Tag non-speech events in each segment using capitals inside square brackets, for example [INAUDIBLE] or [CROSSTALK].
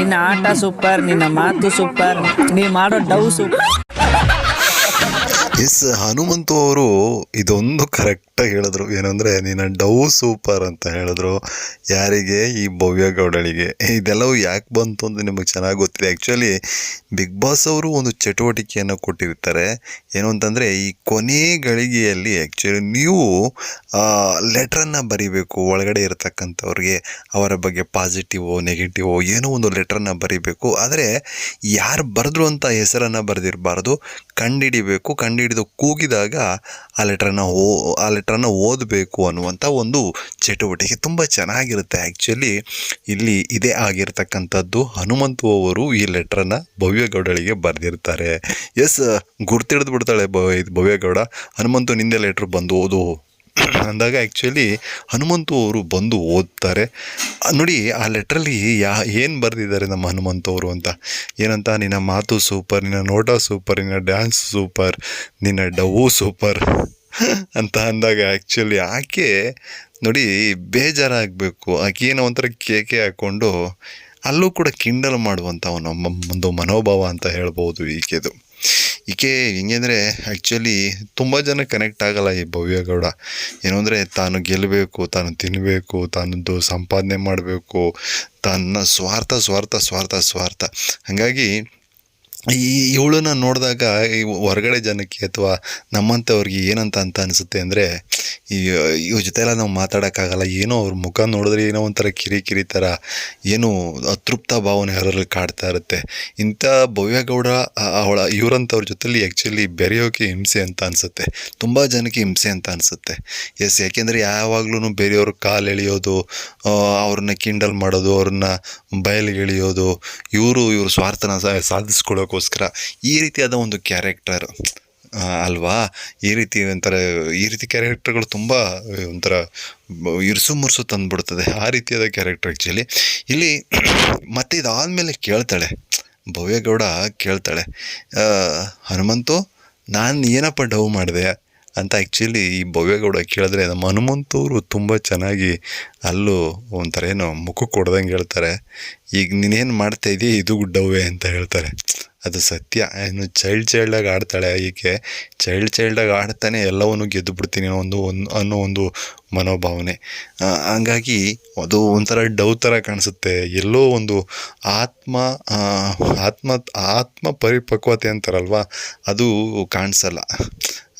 ನಿನ್ನ ಆಟ ಸೂಪರ್ ನಿನ್ನ ಮಾತು ಸೂಪರ್ ನೀ ಮಾಡೋ ಡವ್ ಸೂಪರ್ ಎಸ್ ಹನುಮಂತು ಅವರು ಇದೊಂದು ಕರೆಕ್ಟಾಗಿ ಹೇಳಿದ್ರು. ಏನಂದರೆ ನೀನು ಡವ್ ಸೂಪರ್ ಅಂತ ಹೇಳಿದ್ರು. ಯಾರಿಗೆ? ಈ ಭವ್ಯ ಗೌಡಳಿಗೆ. ಇದೆಲ್ಲವೂ ಯಾಕೆ ಬಂತು ಅಂತ ನಿಮಗೆ ಚೆನ್ನಾಗಿ ಗೊತ್ತಿದೆ. ಆ್ಯಕ್ಚುಲಿ ಬಿಗ್ ಬಾಸ್ ಅವರು ಒಂದು ಚಟುವಟಿಕೆಯನ್ನು ಕೊಟ್ಟಿರ್ತಾರೆ. ಏನು ಅಂತಂದರೆ, ಈ ಕೊನೆ ಗಳಿಗೆಯಲ್ಲಿ ಆ್ಯಕ್ಚುಲಿ ನೀವು ಲೆಟ್ರನ್ನು ಬರಿಬೇಕು. ಒಳಗಡೆ ಇರತಕ್ಕಂಥವ್ರಿಗೆ, ಅವರ ಬಗ್ಗೆ ಪಾಸಿಟಿವೋ ನೆಗೆಟಿವೋ ಏನೋ ಒಂದು ಲೆಟ್ರನ್ನು ಬರಿಬೇಕು. ಆದರೆ, ಯಾರು ಬರೆದ್ರು ಅಂತ ಹೆಸರನ್ನು ಬರೆದಿರಬಾರ್ದು. ಕಂಡಿಡಿಬೇಕು. ಕಂಡಿಡಿದು ಕೂಗಿದಾಗ ಆ ಲೆಟ್ರನ್ನು ಓ ಆ ಲೆಟ್ರನ್ನು ಓದಬೇಕು ಅನ್ನುವಂಥ ಒಂದು ಚಟುವಟಿಕೆ ತುಂಬ ಚೆನ್ನಾಗಿರುತ್ತೆ. ಆ್ಯಕ್ಚುಲಿ ಇಲ್ಲಿ ಇದೇ ಆಗಿರ್ತಕ್ಕಂಥದ್ದು ಹನುಮಂತು ಅವರು ಈ ಲೆಟ್ರನ್ನು ಭವ್ಯಗೌಡಳಿಗೆ ಬರೆದಿರ್ತಾರೆ. ಎಸ್ ಗುರ್ತಿಡ್ದು ಬಿಡ್ತಾಳೆ ಭವ್ಯಗೌಡ ಹನುಮಂತು ನಿಂದೆ ಲೆಟ್ರ್ ಬಂದು ಓದು. ಅಂದಾಗ ಆ್ಯಕ್ಚುಲಿ ಹನುಮಂತು ಅವರು ಬಂದು ಓದ್ತಾರೆ. ನೋಡಿ, ಆ ಲೆಟ್ರಲ್ಲಿ ಯಾ, ಏನು ಬರೆದಿದ್ದಾರೆ ನಮ್ಮ ಹನುಮಂತು ಅವರು ಅಂತ? ಏನಂತ? ನಿನ್ನ ಮಾತು ಸೂಪರ್ ನಿನ್ನ ನೋಟ ಸೂಪರ್ ನಿನ್ನ ಡ್ಯಾನ್ಸ್ ಸೂಪರ್ ನಿನ್ನ ಡವು ಸೂಪರ್ [LAUGHS] ಅಂತ ಅಂದಾಗ ಆ್ಯಕ್ಚುಲಿ ಆಕೆ ನೋಡಿ ಬೇಜಾರಾಗಬೇಕು. ಆಕೆ ಏನೋ ಒಂಥರ ಕೇಕೆ ಹಾಕ್ಕೊಂಡು ಅಲ್ಲೂ ಕೂಡ ಕಿಂಡಲ್ ಮಾಡುವಂಥ ಒಂದು ಮನೋಭಾವ ಅಂತ ಹೇಳ್ಬೋದು ಈಕೆದು. ಈಕೆ ಹೆಂಗೆ ಅಂದರೆ ಆ್ಯಕ್ಚುಲಿ ತುಂಬ ಜನ ಕನೆಕ್ಟ್ ಆಗಲ್ಲ ಈ ಭವ್ಯಗೌಡ ಏನು ಅಂದರೆ ತಾನು ಗೆಲ್ಲಬೇಕು, ತಾನು ತಿನ್ನಬೇಕು ತಾನದ್ದು ಸಂಪಾದನೆ ಮಾಡಬೇಕು, ತನ್ನ ಸ್ವಾರ್ಥ ಸ್ವಾರ್ಥ ಸ್ವಾರ್ಥ ಸ್ವಾರ್ಥ. ಹಾಗಾಗಿ ಈ ಇವಳನ್ನ ನೋಡಿದಾಗ ಈ ಹೊರಗಡೆ ಜನಕ್ಕೆ ಅಥವಾ ನಮ್ಮಂಥವ್ರಿಗೆ ಏನಂತ ಅಂತ ಅನಿಸುತ್ತೆ ಅಂದರೆ ಇವ್ರ ಜೊತೆ ಎಲ್ಲ ನಾವು ಮಾತಾಡೋಕ್ಕಾಗಲ್ಲ. ಏನೋ ಅವ್ರ ಮುಖ ನೋಡಿದ್ರೆ ಏನೋ ಒಂಥರ ಕಿರಿ ಕಿರಿ ಥರ, ಏನೋ ಅತೃಪ್ತ ಭಾವನೆ ಅದರಲ್ಲಿ ಕಾಡ್ತಾ ಇರುತ್ತೆ. ಇಂಥ ಭವ್ಯಗೌಡ ಅವಳ, ಇವರಂಥವ್ರ ಜೊತೆಲಿ ಆ್ಯಕ್ಚುಲಿ ಬೆರೆಯೋಕೆ ಹಿಂಸೆ ಅಂತ ಅನಿಸುತ್ತೆ. ತುಂಬ ಜನಕ್ಕೆ ಹಿಂಸೆ ಅಂತ ಅನಿಸುತ್ತೆ. ಎಸ್, ಯಾಕೆಂದರೆ ಯಾವಾಗ್ಲೂ ಬೇರೆಯವ್ರ ಕಾಲು ಎಳೆಯೋದು ಅವ್ರನ್ನ ಕಿಂಡಲ್ ಮಾಡೋದು, ಅವ್ರನ್ನ ಬಯಲಿಗೆ ಎಳೆಯೋದು, ಇವರು ಇವ್ರ ಸ್ವಾರ್ಥನ ಸಾಧಿಸ್ಕೊಳ್ಳೋಕ್ಕೋಸ್ಕರ ಈ ರೀತಿಯಾದ ಒಂದು ಕ್ಯಾರೆಕ್ಟರ್ ಅಲ್ವಾ? ಈ ರೀತಿ ಒಂಥರ, ಈ ರೀತಿ ಕ್ಯಾರೆಕ್ಟರ್ಗಳು ತುಂಬ ಒಂಥರ ಇರುಸು ಮುರ್ಸು ತಂದುಬಿಡ್ತದೆ ಆ ರೀತಿಯಾದ ಕ್ಯಾರೆಕ್ಟರ್ ಆ್ಯಕ್ಚುಲಿ ಇಲ್ಲಿ [CLEARS THROAT] ಮತ್ತೆ ಇದಾದಮೇಲೆ ಕೇಳ್ತಾಳೆ. ಭವ್ಯಗೌಡ ಕೇಳ್ತಾಳೆ. ಹನುಮಂತು, ನಾನು ಏನಪ್ಪ ಡವ್ ಮಾಡಿದೆ? ಅಂತ ಆ್ಯಕ್ಚುಲಿ ಈ ಭವ್ಯಗೌಡ ಕೇಳಿದ್ರೆ ನಮ್ಮ ಹನುಮಂತವರು ತುಂಬ ಚೆನ್ನಾಗಿ ಅಲ್ಲೂ ಒಂಥರ ಏನೋ ಮುಖಕ್ಕೆ ಕೊಡ್ದಂಗೆ ಹೇಳ್ತಾರೆ. ಈಗ ನೀನೇನು ಮಾಡ್ತಾ ಇದೀಯ? ಇದು ಡವೇ ಅಂತ ಹೇಳ್ತಾರೆ. ಅದು ಸತ್ಯ. ಏನು ಚೈಲ್ಡ್ ಚೈಲ್ಡಾಗಿ ಆಡ್ತಾಳೆ ಈಕೆ. ಚೈಲ್ಡ್ ಚೈಲ್ಡಾಗಿ ಆಡ್ತಾನೆ ಎಲ್ಲವನ್ನು ಗೆದ್ದು ಬಿಡ್ತೀನಿ ಒಂದು ಒಂದು ಅನ್ನೋ ಒಂದು ಮನೋಭಾವನೆ. ಹಂಗಾಗಿ ಅದು ಒಂಥರ ಡೌ ಥರ ಕಾಣಿಸುತ್ತೆ. ಎಲ್ಲೋ ಒಂದು ಆತ್ಮ ಆತ್ಮ ಆತ್ಮ ಪರಿಪಕ್ವತೆ ಅಂತಾರಲ್ವ? ಅದು ಕಾಣಿಸಲ್ಲ.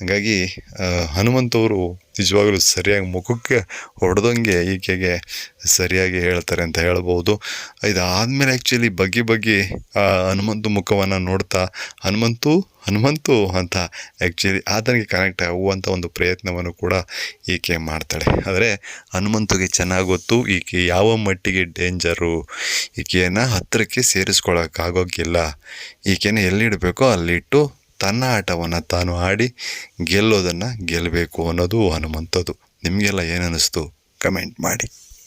ಹಾಗಾಗಿ ಹನುಮಂತವರು ನಿಜವಾಗಲೂ ಸರಿಯಾಗಿ ಮುಖಕ್ಕೆ ಹೊಡೆದಂಗೆ ಈಕೆಗೆ ಸರಿಯಾಗಿ ಹೇಳ್ತಾರೆ ಅಂತ ಹೇಳ್ಬೋದು. ಇದಾದಮೇಲೆ ಆ್ಯಕ್ಚುಲಿ ಬಗ್ಗಿ ಬಗ್ಗಿ ಹನುಮಂತು ಮುಖವನ್ನು ನೋಡ್ತಾ, ಹನುಮಂತು ಹನುಮಂತು ಅಂತ ಆ್ಯಕ್ಚುಲಿ ಆತನಿಗೆ ಕನೆಕ್ಟ್ ಆಗುವಂಥ ಒಂದು ಪ್ರಯತ್ನವನ್ನು ಕೂಡ ಈಕೆ ಮಾಡ್ತಾಳೆ. ಆದರೆ ಹನುಮಂತುಗೆ ಚೆನ್ನಾಗಿ ಗೊತ್ತು, ಈಕೆ ಯಾವ ಮಟ್ಟಿಗೆ ಡೇಂಜರು ಈಕೆಯನ್ನು ಹತ್ತಿರಕ್ಕೆ ಸೇರಿಸ್ಕೊಳಕ್ಕಾಗೋಕ್ಕಿಲ್ಲ ಈಕೆನ ಎಲ್ಲಿಡಬೇಕೋ ಅಲ್ಲಿಟ್ಟು ತನ್ನ ಆಟವನ್ನು ತಾನು ಆಡಿ ಗೆಲ್ಲೋದನ್ನು ಗೆಲ್ಲಬೇಕು ಅನ್ನೋದು ಹನುಮಂತದ್ದು. ನಿಮಗೆಲ್ಲ ಏನನ್ನಿಸ್ತು ಕಮೆಂಟ್ ಮಾಡಿ.